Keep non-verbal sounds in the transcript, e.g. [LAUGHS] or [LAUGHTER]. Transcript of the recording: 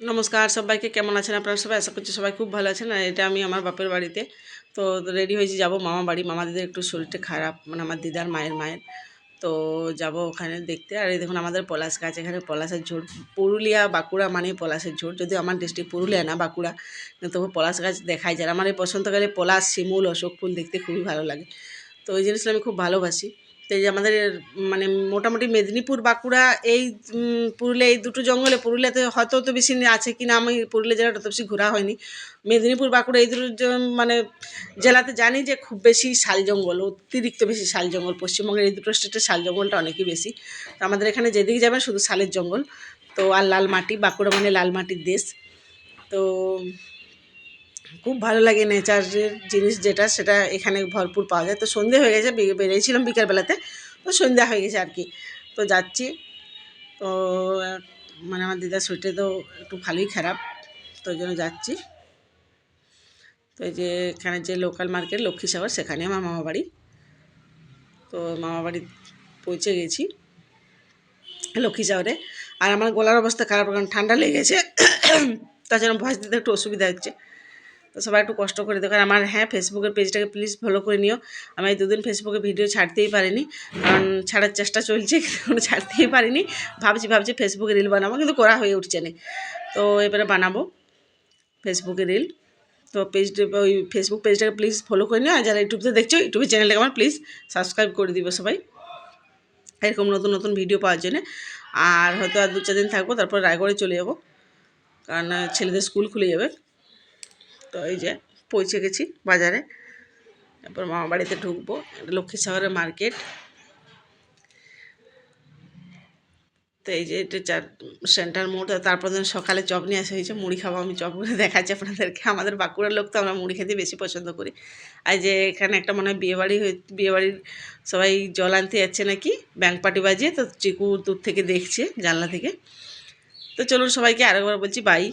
নমস্কার সবাইকে, কেমন আছেন আপনারা সবাই? আশা করছি সবাই খুব ভালো আছেন। আর এটা আমি আমার বাপের বাড়িতে। তো রেডি হয়েছি যাব মামা বাড়ি। মামা দিদির একটু শরীরটা খারাপ মানে আমার দিদার মায়ের মায়ের। তো যাব ওখানে দেখতে। আর এই দেখুন আমাদের পলাশ গাছ, এখানে পলাশের ঝোড় পুরুলিয়া, বাঁকুড়া মানে পলাশের ঝোড় যদি আমার ডিস্ট্রিক্ট পুরুলিয়া না, বাঁকুড়া। তবু পলাশ গাছ দেখাই যায় আমার এই বসন্তকালে পলাশ, শিমুল, অশোক ফুল দেখতে খুবই ভালো লাগে। তো ওই জিনিসটা আমি খুব ভালোবাসি। তো আমাদের মানে মোটামুটি মেদিনীপুর, বাঁকুড়া এই পুরুলিয়া এই দুটো জঙ্গলে, পুরুলিয়াতে হয়তো তো বেশি আছে কি না আমি পুরুলিয়া জেলাটা অত বেশি ঘোরা হয়নি। মেদিনীপুর, বাঁকুড়া এই দুটো মানে জেলাতে জানি যে খুব বেশি শাল জঙ্গল, অতিরিক্ত বেশি শাল জঙ্গল। পশ্চিমবঙ্গের এই দুটো স্টেটের শাল জঙ্গলটা অনেকই বেশি। তো আমাদের এখানে যেদিকে যাবেন শুধু শালের জঙ্গল। তো আর লাল মাটি বাঁকুড়া মানে লাল মাটির দেশ। তো খুব ভালো লাগে নেচারের জিনিস যেটা, সেটা এখানে ভরপুর পাওয়া যায়। তো সন্ধে হয়ে গেছে বেরিয়েছিলাম বিকালবেলাতে, তো সন্ধ্যা হয়ে গেছে আর কি। তো যাচ্ছি, তো মানে আমার দিদার শরীরটা তো একটু ভালোই খারাপ, তো ওই জন্য যাচ্ছি। তো যে এখানে যে লোকাল মার্কেট লক্ষ্মী সাগর সেখানে আমার মামা বাড়ি তো মামা বাড়ি পৌঁছে গেছি লক্ষ্মী সাগরে আর আমার গলার অবস্থা খারাপ, কারণ ঠান্ডা লেগেছে। তার জন্য ভয়েস দিতে একটু অসুবিধা হচ্ছে। তো সবাই একটু কষ্ট করে দেখো। আমার হ্যাঁ ফেসবুকের পেজটাকে প্লিজ ফলো করে নিও। আমি দুদিন ফেসবুকে ভিডিও ছাড়তেই পারিনি। কারণ ছাড়ার চেষ্টা চলছে, কিন্তু [LAUGHS] ছাড়তেই পারিনি। ভাবছি ভাবছি ফেসবুকে রিল বানাবো, কিন্তু করা হয়ে উঠছে না। তো এবারে বানাবো ফেসবুকে রিল তো পেজটা ওই ফেসবুক পেজটাকে প্লিজ ফলো করে নিও। আর যারা ইউটিউবতে দেখছ ইউটিউবের চ্যানেলটাকে আমার প্লিজ সাবস্ক্রাইব করে দিবে সবাই। এরকম নতুন নতুন ভিডিও পাওয়ার জন্য। আর হয়তো আর দু, চার দিন থাকব, তারপর রায়গড়ে চলে যাব। কারণ ছেলেদের স্কুল খুলে যাবে। তো এই যে পৌঁছে গেছি বাজারে। তারপর মামা বাড়িতে ঢুকবো লক্ষ্মী সাগরের মার্কেট। তো এই যে এটা চার সেন্টার মোড় তারপর দিন সকালে চপ নিয়ে আসা হয়েছে, মুড়ি খাব আমি, চপ করে দেখাচ্ছি আপনাদেরকে। আমাদের বাঁকুড়ার লোক তো আমরা মুড়ি খেতে বেশি পছন্দ করি। আর যে এখানে একটা মনে হয় বিয়েবাড়ি হয়ে, বিয়েবাড়ির সবাই জল আনতে যাচ্ছে নাকি ব্যাংক পার্টি বাজিয়ে, তো চিকু দূর থেকে দেখছে জানলা থেকে। তো চলুন সবাইকে আরেকবার বলছি, বাই।